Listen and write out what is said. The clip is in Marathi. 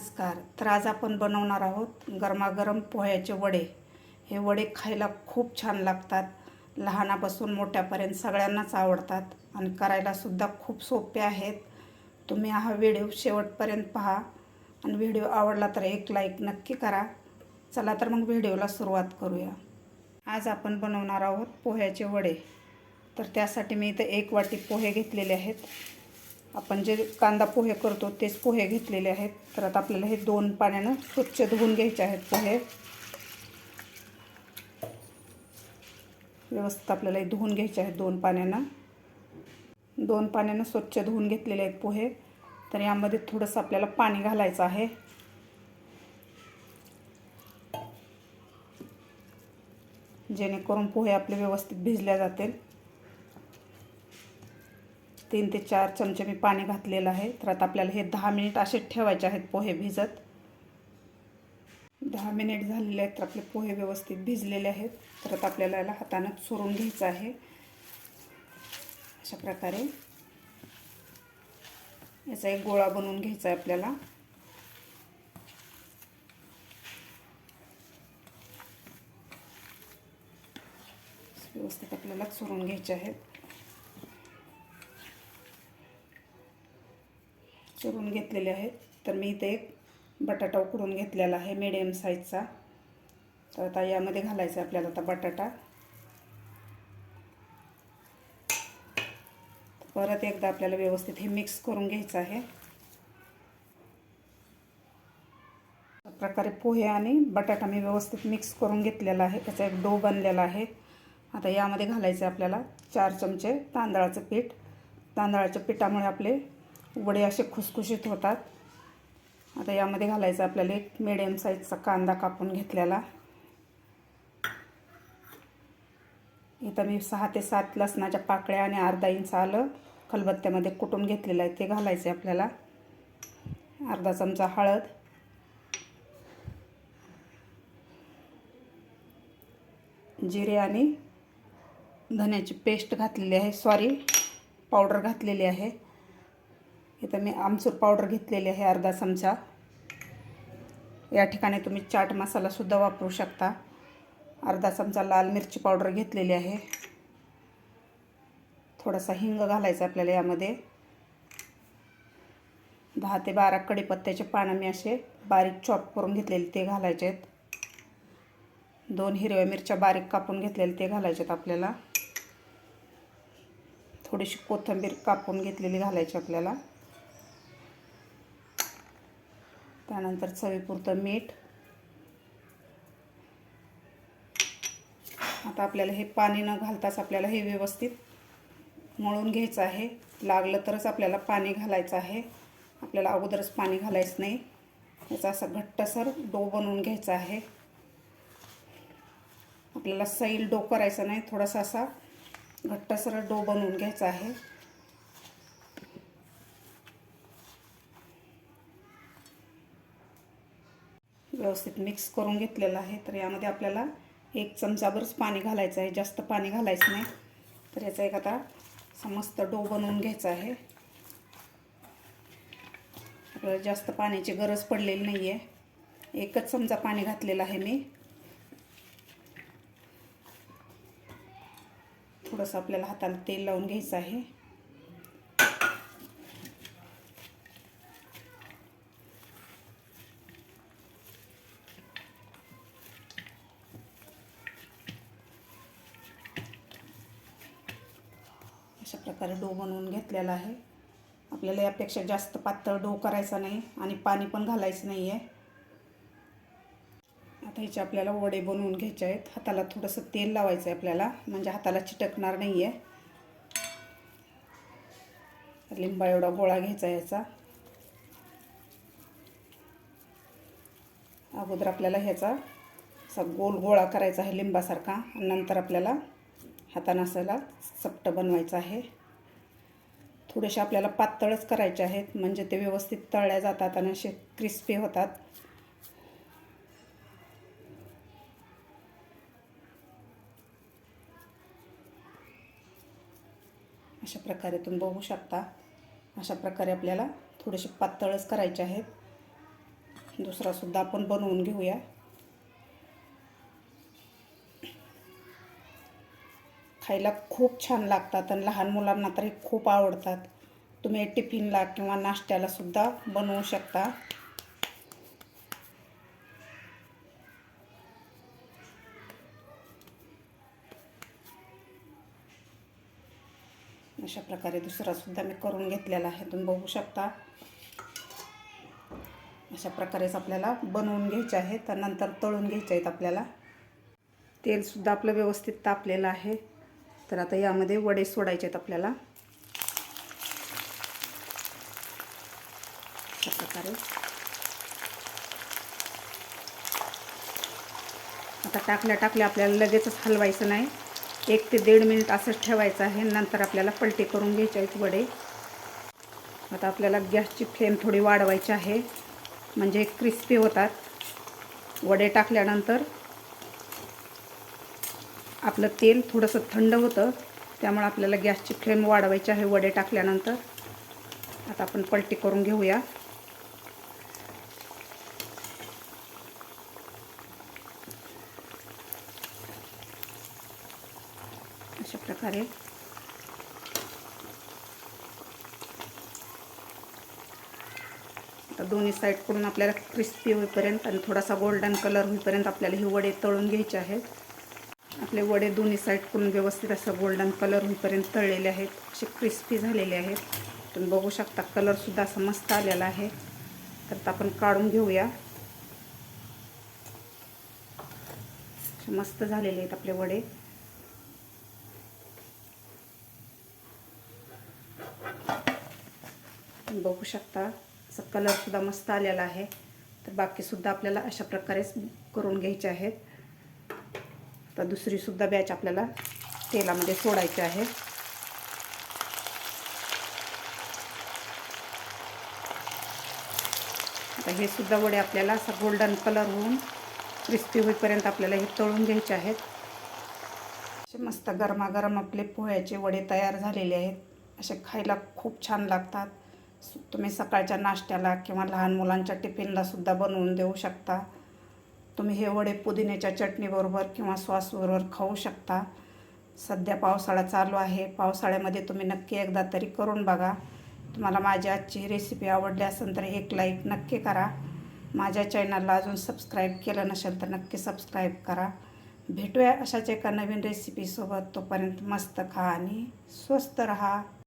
नमस्कार. तर आज आपण बनवणार आहोत गरमागरम पोह्याचे वडे. हे वडे खायला खूप छान लागतात. लहानापासून मोठ्यापर्यंत सगळ्यांनाच आवडतात आणि करायलासुद्धा खूप सोपे आहेत. तुम्ही हा व्हिडिओ शेवटपर्यंत पहा आणि व्हिडिओ आवडला तर एक लाईक नक्की करा. चला तर मग व्हिडिओला सुरुवात करूया. आज आपण बनवणार आहोत पोह्याचे वडे. तर त्यासाठी मी इथं एक वाटी पोहे घेतलेले आहेत. आपण जे कांदा पोहे करतो तेच पोहे घेतलेले आहेत. तर आता आपल्याला हे दोन पाण्यानं स्वच्छ धुवून घ्यायचे आहेत पोहे. व्यवस्थित आपल्याला हे धुवून घ्यायचे आहेत दोन पाण्यानं. दोन पाण्यानं स्वच्छ धुवून घेतलेले आहेत पोहे. तर यामध्ये थोडंसं आपल्याला पाणी घालायचं आहे. जेणेकरून पोहे आपले व्यवस्थित भिजल्या जातील. तीन ते चार चमचे मी पाणी घातलेलं आहे. तर आता आपल्याला हे दहा मिनिट असेच ठेवायचे आहेत पोहे भिजत. दहा मिनिट झालेले आहेत तर आपले पोहे व्यवस्थित भिजलेले आहेत. तर आता आपल्याला याला हातानं चोरून घ्यायचं आहे. अशा प्रकारे याचा एक गोळा बनवून घ्यायचा आहे आपल्याला. व्यवस्थित आपल्याला चोरून घ्यायचे आहेत. चिरून घेतलेले आहेत. तर मी इथे एक बटाटा उकडून घेतलेला आहे मिडियम साईजचा तर आता यामध्ये घालायचं आहे आपल्याला आता बटाटा. परत एकदा आपल्याला व्यवस्थित हे मिक्स करून घ्यायचं आहे. प्रकारे पोहे आणि बटाटा मी व्यवस्थित मिक्स करून घेतलेला आहे. त्याचा एक डो बनलेला आहे. आता यामध्ये घालायचं आहे आपल्याला चार चमचे तांदळाचं पीठ. तांदळाच्या पिठामुळे आपले वडे असे खुसखुशीत होतात. आता यामध्ये घालायचं आपल्याला एक मिडियम साईजचा कांदा कापून घेतलेला. इथं मी सहा ते सात लसणाच्या पाकळ्या आणि अर्धा इंच आलं खलबत्त्यामध्ये कुटून घेतलेलं आहे. ते घालायचे आपल्याला. अर्धा चमचा हळद. जिरे आणि धन्याची पेस्ट घातलेली आहे. सॉरी पावडर घातलेली आहे. इथं मी आमचूर पावडर घेतलेली आहे अर्धा चमचा. या ठिकाणी तुम्ही चाट मसालासुद्धा वापरू शकता. अर्धा चमचा लाल मिरची पावडर घेतलेली आहे. थोडासा हिंग घालायचा आपल्याला यामध्ये. दहा ते बारा कडीपत्त्याचे पानं मी असे बारीक चॉप करून घेतलेले ते घालायचे आहेत. दोन हिरव्या मिरच्या बारीक कापून घेतलेले ते घालायचे आहेत आपल्याला. थोडीशी कोथिंबीर कापून घेतलेली घालायची आपल्याला. त्यानंतर चवीपुरतं मीठ. आता आपल्याला हे पाणी न घालताच आपल्याला हे व्यवस्थित मळून घ्यायचं आहे. लागलं तरच आपल्याला पाणी घालायचं आहे. आपल्याला अगोदरच पाणी घालायचं नाही. याचा असा घट्टसर डो बनवून घ्यायचा आहे. आपल्याला सैल डो करायचा नाही. थोडासा असा घट्टसर डो बनवून घ्यायचा आहे. व्यवस्थित मिक्स करून घेतलेलं आहे. तर यामध्ये आपल्याला एक चमचाभरच पाणी घालायचं आहे. जास्त पाणी घालायचं नाही. तर याचा एक आता समस्त डो बनवून घ्यायचा आहे. आपल्याला जास्त पाण्याची गरज पडलेली नाही आहे एकच चमचा पाणी घातलेलं आहे मी. थोडंसं आपल्याला हाताला तेल लावून घ्यायचं आहे. अशा प्रकारे डो बनवून घेतलेला आहे. आपल्याला यापेक्षा जास्त पातळ डो करायचा नाही आणि पाणी पण घालायचं नाही आहे आता ह्याचे आपल्याला वडे बनवून घ्यायचे आहेत. हाताला थोडंसं तेल लावायचं आहे आपल्याला म्हणजे हाताला चिटकणार नाही आहे लिंबा एवढा गोळा घ्यायचा याचा. अगोदर आपल्याला ह्याचा असा गोल गोळा करायचा आहे लिंबासारखा आणि नंतर आपल्याला हातानं असायला चपटं बनवायचं आहे. थोडेसे आपल्याला पातळच करायचे आहेत. म्हणजे ते व्यवस्थित तळल्या जातात आणि असे क्रिस्पी होतात. अशा प्रकारे तुम्ही बघू शकता. अशा प्रकारे आपल्याला थोडेसे पातळच करायचे आहेत. दुसरासुद्धा आपण बनवून घेऊया. खायला खूप छान लागतात आणि लहान मुलांना तर हे खूप आवडतात. तुम्ही टिफिनला किंवा नाश्त्याला सुद्धा बनवू शकता. अशा प्रकारे दुसरासुद्धा मी करून घेतलेला आहे. तुम्ही बघू शकता. अशा प्रकारेच आपल्याला बनवून घ्यायचे आहेत तर नंतर तळून घ्यायचे आहेत आपल्याला. तेलसुद्धा आपलं व्यवस्थित तापलेलं आहे. तर आता यामध्ये वडे सोडायचे आहेत आपल्याला. अशा प्रकारे. आता टाकल्या टाकल्या आपल्याला लगेचच हलवायचं नाही. एक ते दीड मिनिट असंच ठेवायचं आहे. नंतर आपल्याला पलटी करून घ्यायचे आहेत वडे. आता आपल्याला गॅसची फ्लेम थोडी वाढवायची आहे. म्हणजे क्रिस्पी होतात. वडे टाकल्यानंतर आपलं तेल थोडंसं थंड होतं त्यामुळे आपल्याला गॅसची फ्लेम वाढवायची आहे वडे टाकल्यानंतर. आता आपण पलटी करून घेऊया. अशा प्रकारे. आता दोन्ही साईडकडून आपल्याला क्रिस्पी होईपर्यंत आणि थोडासा गोल्डन कलर होईपर्यंत आपल्याला हे वडे तळून घ्यायचे आहेत. आपले वडे दोन्ही साईडकडून व्यवस्थित असं गोल्डन कलर होईपर्यंत तळलेले आहेत. असे क्रिस्पी झालेले आहेत. तुम्ही बघू शकता कलरसुद्धा असा मस्त आलेला आहे. तर आपण काढून घेऊया. मस्त झालेले आहेत आपले वडे. बघू शकता असा कलरसुद्धा मस्त आलेला आहे. तर बाकीसुद्धा आपल्याला अशा प्रकारेच करून घ्यायचे आहेत. तर दुसरीसुद्धा बॅच आपल्याला तेलामध्ये सोडायची आहे. आता हे सुद्धा वडे आपल्याला असा गोल्डन कलर होऊन क्रिस्पी होईपर्यंत आपल्याला हे तळून घ्यायचे आहेत. असे मस्त गरमागरम आपले पोह्याचे वडे तयार झालेले आहेत. असे खायला खूप छान लागतात. तुम्ही सकाळच्या नाश्त्याला किंवा लहान मुलांच्या टिफिनलासुद्धा बनवून देऊ शकता. तुम्ही हे वडे पुदिन्याच्या चटणीबरोबर किंवा सॉसबरोबर खाऊ शकता. सध्या पावसाळा चालू आहे. पावसाळ्यामध्ये तुम्ही नक्की एकदा तरी करून बघा. तुम्हाला माझी आजची रेसिपी आवडली असेल तर एक लाईक नक्की करा. माझ्या चॅनलला अजून सबस्क्राईब केलं नसेल तर नक्की सबस्क्राईब करा. भेटूया अशाच एका नवीन रेसिपीसोबत तोपर्यंत मस्त खा आणि स्वस्त रहा.